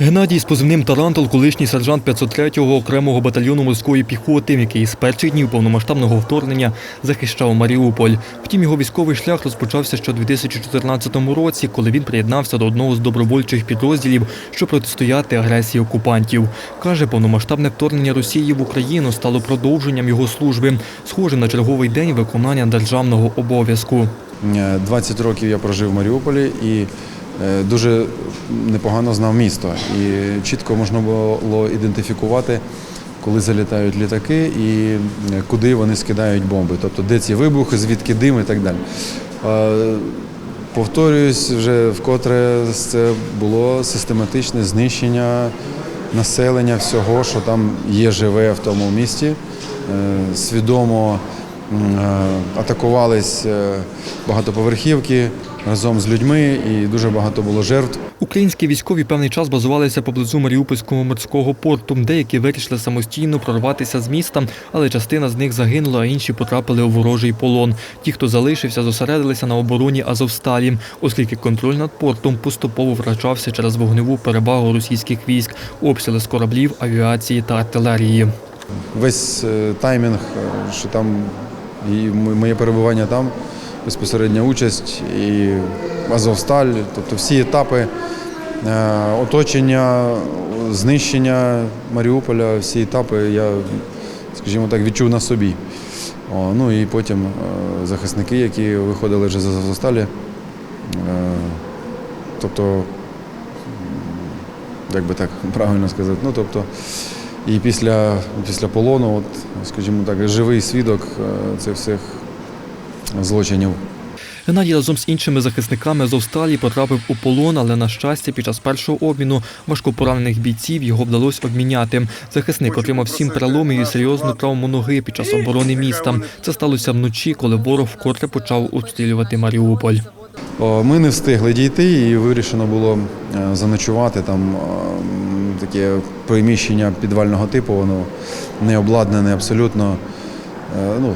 Геннадій з позивним Тарантул, колишній сержант 503-го окремого батальйону морської піхоти, який з перших днів повномасштабного вторгнення захищав Маріуполь. Втім, його військовий шлях розпочався ще у 2014 році, коли він приєднався до одного з добровольчих підрозділів, щоб протистояти агресії окупантів. Каже, повномасштабне вторгнення Росії в Україну стало продовженням його служби, схожим на черговий день виконання державного обов'язку. Е, 20 років я прожив в Маріуполі і е, дуже непогано знав місто. І чітко можна було ідентифікувати, коли залітають літаки і е, куди вони скидають бомби. Тобто де ці вибухи, звідки дим і так далі. Е, Повторююсь, вже вкотре це було систематичне знищення населення всього, що там є живе в тому місті. Е, Свідомо е, атакувались е, багатоповерхівки разом з людьми, і дуже багато було жертв. Українські військові певний час базувалися поблизу Маріупольського морського порту. Деякі вирішили самостійно прорватися з міста, але частина з них загинула, а інші потрапили у ворожий полон. Ті, хто залишився, зосередилися на обороні Азовсталі, оскільки контроль над портом поступово втрачався через вогневу перевагу російських військ, обстріли з кораблів, авіації та артилерії. Весь е, таймінг, е, що там і моє перебування там, безпосередня участь і Азовсталь, тобто всі етапи е, оточення, знищення Маріуполя, всі етапи я, скажімо так, відчув на собі. О, ну і потім е, захисники, які виходили вже з Азовсталі. Е, тобто, як би так правильно сказати, ну тобто. І після, після полону, от, скажімо так, живий свідок е, цих всіх злочинів. Геннадій разом з іншими захисниками Азовсталі потрапив у полон, але на щастя, під час першого обміну важкопоранених бійців його вдалося обміняти. Захисник отримав сім переломів і серйозну травму ноги під час оборони міста. Це сталося вночі, коли ворог вкотре почав обстрілювати Маріуполь. Ми не встигли дійти і вирішено було е, заночувати там е, таке приміщення підвального типу, воно не обладнане абсолютно. Е, Ну,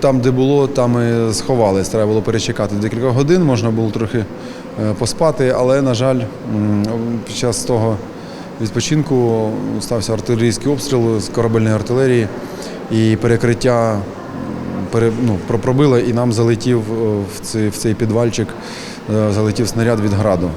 там, де було, там і сховались. Треба було перечекати декілька годин, можна було трохи е, поспати, але, на жаль, під час того відпочинку стався артилерійський обстріл з корабельної артилерії і перекриття ну, про- пробило, і нам залетів е, в цей, підвальчик, залетів снаряд від граду.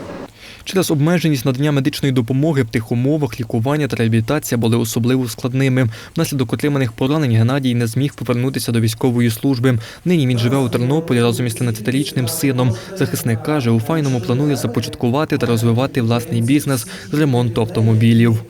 Через обмеженість надання медичної допомоги в тих умовах лікування та реабілітація були особливо складними. Внаслідок отриманих поранень Геннадій не зміг повернутися до військової служби. Нині він живе у Тернополі разом із 13-річним сином. Захисник каже, у файному планує започаткувати та розвивати власний бізнес з ремонту автомобілів.